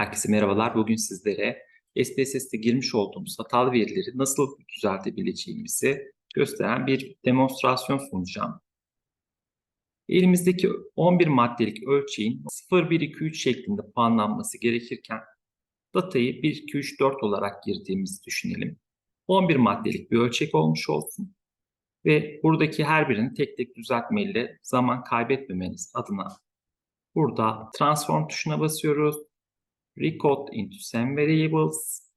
Herkese merhabalar. Bugün sizlere SPSS'te girmiş olduğumuz hatalı verileri nasıl düzeltebileceğimizi gösteren bir demonstrasyon sunacağım. Elimizdeki 11 maddelik ölçeğin 0, 1, 2, 3 şeklinde puanlanması gerekirken datayı 1, 2, 3, 4 olarak girdiğimizi düşünelim. 11 maddelik bir ölçek olmuş olsun ve buradaki her birini tek tek düzeltmeyle zaman kaybetmemeniz adına burada transform tuşuna basıyoruz recode into some variables.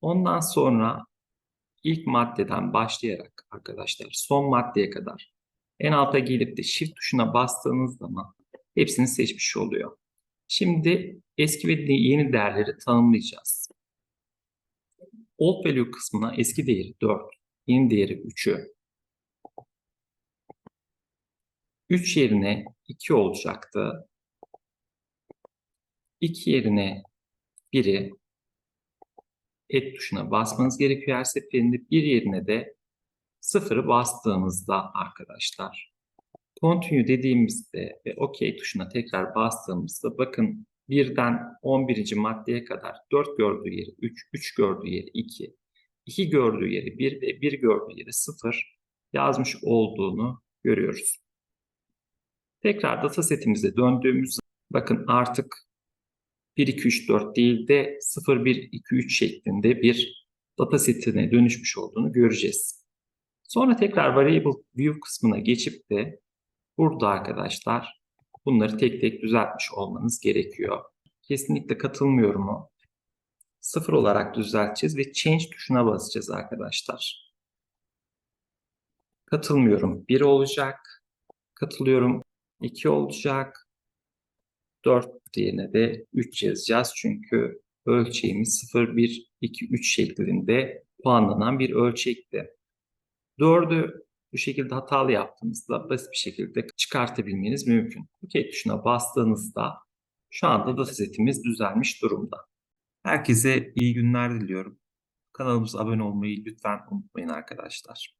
Ondan sonra ilk maddeden başlayarak arkadaşlar son maddeye kadar en alta gelip de shift tuşuna bastığınız zaman hepsini seçmiş oluyor. Şimdi eski ve yeni değerleri tanımlayacağız. Old value kısmına eski değeri 4, yeni değeri 3'ü 3 yerine 2 olacaktı. 2 yerine 1'i et tuşuna basmanız gerekiyor her seferinde. Bir yerine de 0'ı bastığımızda arkadaşlar continue dediğimizde ve OK tuşuna tekrar bastığımızda bakın birden 11. maddeye kadar 4 gördüğü yeri 3, 3 gördüğü yeri 2, 2 gördüğü yeri 1 ve 1 gördüğü yeri 0 yazmış olduğunu görüyoruz. Tekrar data setimize döndüğümüz bakın artık 1, 2, 3, 4 değil de 0, 1, 2, 3 şeklinde bir data setine dönüşmüş olduğunu göreceğiz. Sonra tekrar variable view kısmına geçip de burada arkadaşlar bunları tek tek düzeltmiş olmanız gerekiyor. Kesinlikle katılmıyorum mu? Sıfır olarak düzelteceğiz ve change tuşuna basacağız arkadaşlar. Katılmıyorum 1 olacak. Katılıyorum 2 olacak. 4 yerine de 3 yazacağız. Çünkü ölçeğimiz 0, 1, 2, 3 şeklinde puanlanan bir ölçekti. 4'ü bu şekilde hatalı yaptığınızda basit bir şekilde çıkartabilmeniz mümkün. OK tuşuna bastığınızda şu anda data setimiz düzelmiş durumda. Herkese iyi günler diliyorum. Kanalımıza abone olmayı lütfen unutmayın arkadaşlar.